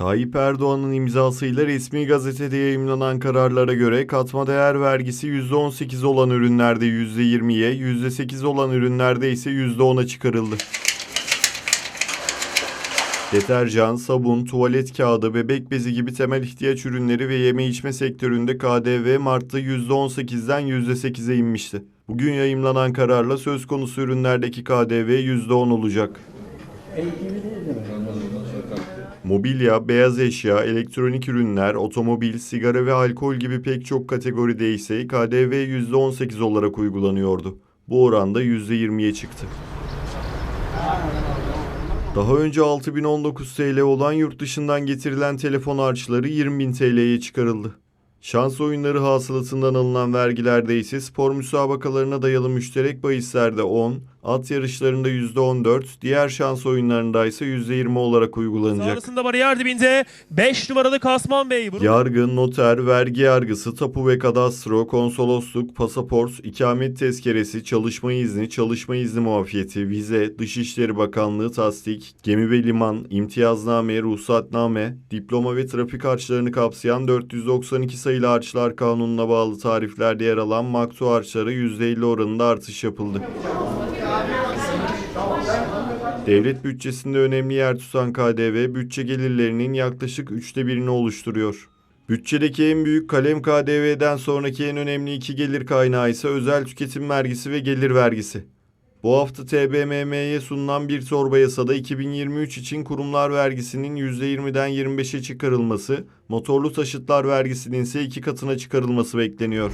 Tayyip Erdoğan'ın imzasıyla resmi gazetede yayımlanan kararlara göre katma değer vergisi %18 olan ürünlerde %20'ye, %8 olan ürünlerde ise %10'a çıkarıldı. Deterjan, sabun, tuvalet kağıdı, bebek bezi gibi temel ihtiyaç ürünleri ve yeme içme sektöründe KDV Mart'ta %18'den %8'e inmişti. Bugün yayımlanan kararla söz konusu ürünlerdeki KDV %10 olacak. Mobilya, beyaz eşya, elektronik ürünler, otomobil, sigara ve alkol gibi pek çok kategoride ise KDV %18 olarak uygulanıyordu. Bu oranda %20'ye çıktı. Daha önce 6019 TL olan yurt dışından getirilen telefon harçları 20.000 TL'ye çıkarıldı. Şans oyunları hasılatından alınan vergilerde ise spor müsabakalarına dayalı müşterek bahislerde 10, at yarışlarında %14, diğer şans oyunlarında ise %20 olarak uygulanacak. Sonrasında bariyer dibinde 5 numaralı Kasman Bey. Bunu Yargı, noter, vergi yargısı, tapu ve kadastro, konsolosluk, pasaport, ikamet tezkeresi, çalışma izni, çalışma izni muafiyeti, vize, Dışişleri Bakanlığı tasdik, gemi ve liman, imtiyazname, ruhsatname, diploma ve trafik harçlarını kapsayan 492 sayılı harçlar kanununa bağlı tariflerde yer alan maktu harçlara %50 oranında artış yapıldı. Devlet bütçesinde önemli yer tutan KDV, bütçe gelirlerinin yaklaşık üçte birini oluşturuyor. Bütçedeki en büyük kalem KDV'den sonraki en önemli iki gelir kaynağı ise özel tüketim vergisi ve gelir vergisi. Bu hafta TBMM'ye sunulan bir torba yasada 2023 için kurumlar vergisinin %20'den 25'e çıkarılması, motorlu taşıtlar vergisinin ise iki katına çıkarılması bekleniyor.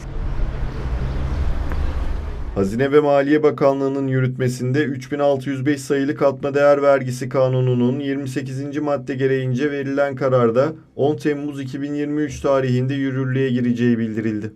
Hazine ve Maliye Bakanlığı'nın yürütmesinde 3605 sayılı katma değer vergisi kanununun 28. madde gereğince verilen kararda 10 Temmuz 2023 tarihinde yürürlüğe gireceği bildirildi.